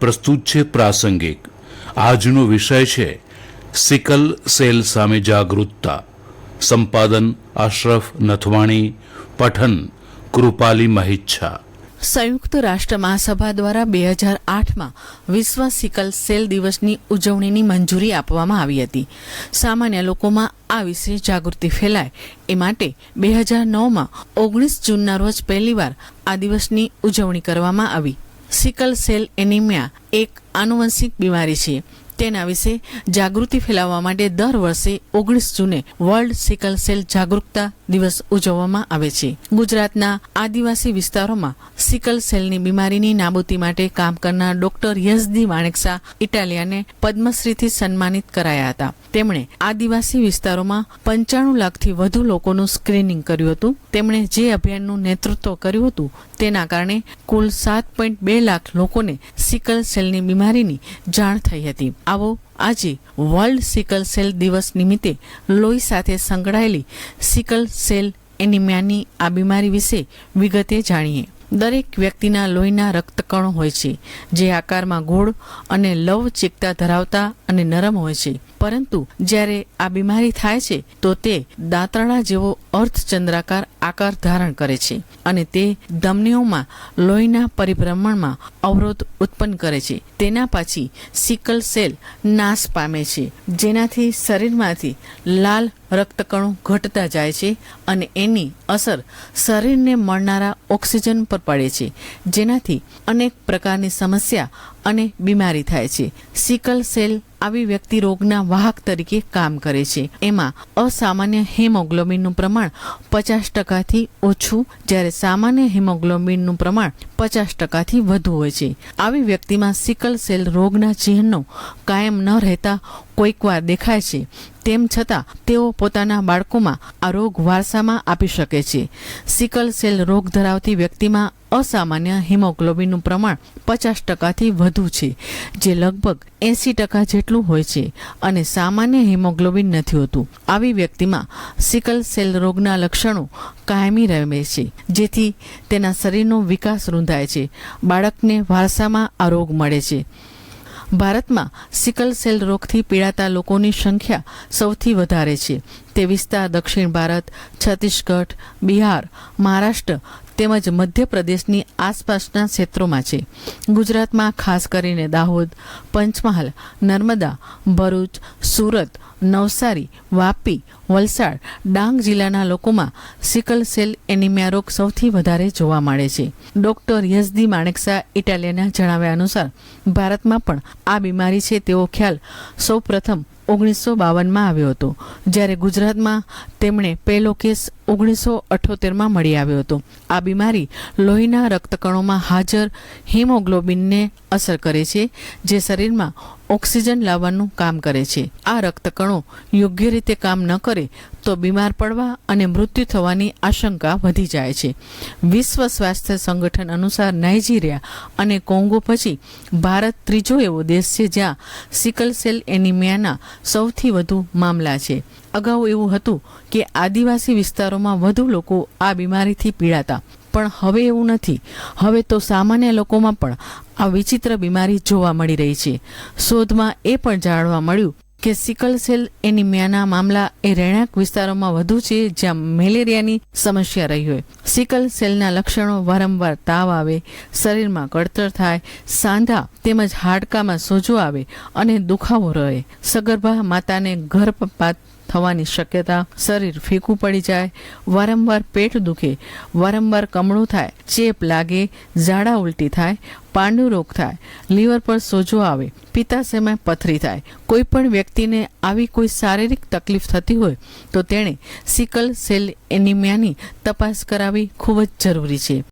પ્રસ્તુત છે પ્રાસંગિક. આજનો વિષય છે સિકલ સેલ સામે જાગૃતતા. સંપાદન અશરફ નથવાણી, પઠન, કૃપાલી મહિચ્છા. સંયુક્ત રાષ્ટ્ર મહાસભા દ્વારા બે હજાર આઠમાં વિશ્વ સિકલ સેલ દિવસની ઉજવણીની મંજૂરી આપવામાં આવી હતી. સામાન્ય લોકોમાં આ વિશે જાગૃતિ ફેલાય એ માટે બે હજાર નવમાં ઓગણીસ જૂનના રોજ પહેલીવાર આ દિવસની ઉજવણી કરવામાં આવી. સિકલ સેલ એનિમિયા એક આનુવંશિક બીમારી છે. તેના વિશે જાગૃતિ ફેલાવવા માટે દર વર્ષે ઓગણીસ જૂને વર્લ્ડ સિકલ સેલ જાગૃતતા દિવસ ઉજવવામાં આવે છે. ગુજરાતના આદિવાસી વિસ્તારોમાં સિકલ સેલની બીમારીની નાબૂદી માટે કામ કરનાર ડોક્ટર યઝદી માણેકસા ઇટાલિયાને પદ્મશ્રીથી સન્માનિત કરાયા હતા. તેમણે આદિવાસી વિસ્તારોમાં પંચાણું લાખથી વધુ લોકોનું સ્ક્રીનિંગ કર્યું હતું. તેમણે જે અભિયાનનું નેતૃત્વ કર્યું હતું તેના કારણે કુલ સાત પોઈન્ટ બે લાખ લોકોને સિકલ સેલની બીમારીની જાણ થઈ હતી. આવો. આજે વર્લ્ડ સિકલ સેલ દિવસ નિમિત્તે લોહી સાથે સંકળાયેલી સિકલ સેલ એનિમિયાની આ બીમારી વિશે વિગતે જાણીએ. દરેક વ્યક્તિના લોહીના રક્તકણો હોય છે, જે આકારમાં ગોળ અને લવચિકતા ધરાવતા અને નરમ હોય છે. પરંતુ જ્યારે આ બીમારી થાય છે, તો તે દાંતરડા જેવો અર્થચંદ્રાકાર આકાર ધારણ કરે છે અને તે ધમનીઓમાં લોહીના પરિભ્રમણમાં અવરોધ ઉત્પન્ન કરે છે. તેના પછી સિકલ સેલ નાશ પામે છે, જેનાથી શરીરમાંથી લાલ રક્તકણો ઘટતા જાય છે અને એની અસર શરીરને મળનારા ઓક્સિજન પર પડે છે. જેનાથી અનેક પ્રકારની સમસ્યા અને બીમારી થાય છે. સિકલ સેલ આવી વ્યક્તિ રોગના વાહક તરીકે કામ કરે છે. એમાં અસામાન્ય હિમોગ્લોબિનનું પ્રમાણ પચાસ ટકાથી ઓછું, જ્યારે સામાન્ય હિમોગ્લોબિનનું પ્રમાણ પચાસ ટકાથી વધુ હોય છે. આવી વ્યક્તિમાં સિકલ સેલ રોગના ચિહ્નો કાયમ ન રહેતા કોઈકવાર દેખાય છે. તેમ છતાં, તેઓ પોતાના બાળકોમાં આ રોગ વારસામાં આપી શકે છે. સિકલ સેલ રોગ ધરાવતી વ્યક્તિમાં અસામાન્ય હિમોગ્લોબિનનું પ્રમાણ પચાસ ટકાથી વધુ છે, જે લગભગ એંસી ટકા જેટલું હોય છે અને સામાન્ય હિમોગ્લોબિન નથી હોતું. આવી વ્યક્તિમાં સિકલ સેલ રોગના લક્ષણો કાયમી રહે છે, જેથી તેના શરીરનો વિકાસ રૂંધાય છે, બાળકને વારસામાં આ રોગ મળે છે. ભારતમાં સિકલ સેલ રોગથી પીડાતા લોકોની સંખ્યા સૌથી વધારે છે તે વિસ્તાર દક્ષિણ ભારત, છત્તીસગઢ, બિહાર, મહારાષ્ટ્ર તેમજ મધ્યપ્રદેશની આસપાસના ક્ષેત્રોમાં છે. ગુજરાતમાં ખાસ કરીને દાહોદ, પંચમહાલ, નર્મદા, ભરૂચ, સુરત, નવસારી, વાપી, વલસાડ, ડાંગ જિલ્લાના લોકોમાં સિકલ સેલ એનિમિયા રોગ સૌથી વધારે જોવા મળે છે. ડોક્ટર યઝદી માણેકસા ઇટાલિયાના જણાવ્યા અનુસાર, ભારતમાં પણ આ બીમારી છે તેવો ખ્યાલ સૌ પ્રથમ ઓગણીસો બાવનમાં આવ્યો હતો. જ્યારે ગુજરાતમાં તેમણે પહેલો કેસ ઓગણીસો અઠ્યોતેરમાં મળી આવ્યો હતો. આ બીમારી લોહીના રક્તકણોમાં હાજર હિમોગ્લોબિનને અસર કરે છે, જે શરીરમાં ઓક્સિજન લાવવાનું કામ કરે છે. આ રક્તકણો યોગ્ય રીતે કામ ન કરે તો બીમાર પડવા અને મૃત્યુ થવાની આશંકા વધી જાય છે. વિશ્વ સ્વાસ્થ્ય સંગઠન અનુસાર નાઇજીરિયા અને કોંગો પછી ભારત ત્રીજો એવો દેશ છે જ્યાં સિકલ સેલ એનિમિયાના સૌથી વધુ મામલા છે. અગાઉ એવું હતું કે આદિવાસી વિસ્તારોમાં વધુ લોકો આ બીમારીથી પીડાતા. પણ હવે એવું નથી. હવે તો સામાન્ય લોકોમાં પણ આ વિચિત્ર બીમારી જોવા મળી રહી છે. શોધમાં એ પણ જાણવા મળ્યું કે સિકલ સેલ એનિમિયાના મામલા એ રહેણાંક વિસ્તારોમાં વધુ છે, જ્યાં મેલેરિયાની સમસ્યા રહી હોય. સિકલ સેલના લક્ષણો વારંવાર તાવ આવે, શરીરમાં કળતર થાય, સાંધા તેમજ હાડકામાં સોજો આવે અને દુખાવો રહે. સગર્ભા માતાને ગર્ભપાત થવાની શક્યતા શરીર ફીકું પડી જાય, વારંવાર પેટ દુખે, વારંવાર કમળું થાય, ચેપ લાગે, ઝાડા ઉલટી થાય, પાંડુ રોગ થાય, લીવર પર સોજો આવે પિત્તાશયમાં પથરી થાય. કોઈ પણ વ્યક્તિને આવી કોઈ શારીરિક તકલીફ થતી હોય તો તેણે સિકલ સેલ એનિમિયાની તપાસ કરાવવી ખૂબ જ જરૂરી છે.